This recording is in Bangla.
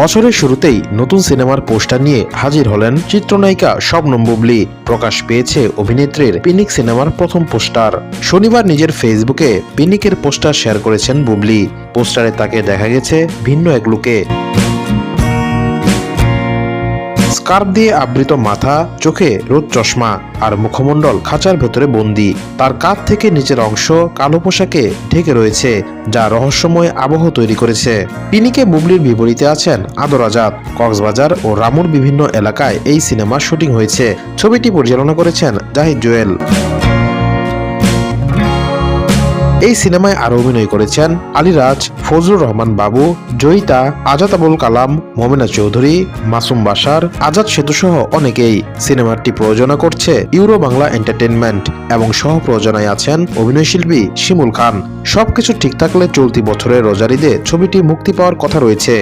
বছরের শুরুতেই নতুন সিনেমার পোস্টার নিয়ে হাজির হলেন চিত্রনায়িকা শবনম বুবলি। প্রকাশ পেয়েছে অভিনেত্রীর পিনিক সিনেমার প্রথম পোস্টার। শনিবার নিজের ফেসবুকে পিনিকের পোস্টার শেয়ার করেছেন বুবলি। পোস্টারে তাকে দেখা গেছে ভিন্ন এক লুকে স্কার্ফ দিয়ে আবৃত মাথা, চোখে রোদ চশমা আর মুখমণ্ডল খাঁচার ভেতরে বন্দি। তার কাঁধ থেকে নিচের অংশ কালো পোশাকে ঢেকে রয়েছে, যা রহস্যময় আবহ তৈরি করেছে। পিনিকে বুবলির বিপরীতে আছেন আদর আজাদ। কক্সবাজার ও রামুর বিভিন্ন এলাকায় এই সিনেমার শুটিং হয়েছে। ছবিটি পরিচালনা করেছেন জাহিদ জুয়েল। এই সিনেমায় আরও অভিনয় করেছেন আলীরাজ, ফজলুর রহমান বাবু, জয়িতা, আজাদ আবুল কালাম, মোমেনা চৌধুরী, মাসুম বাসার আজাদ সেতু সহ অনেকেই সিনেমাটি প্রযোজনা করছে ইউরো বাংলা এন্টারটেনমেন্ট এবং সহ প্রযোজনায় আছেন অভিনয়শিল্পী শিমুল খান। সবকিছু ঠিক থাকলে চলতি বছরের রোজারিদে ছবিটি মুক্তি পাওয়ার কথা রয়েছে।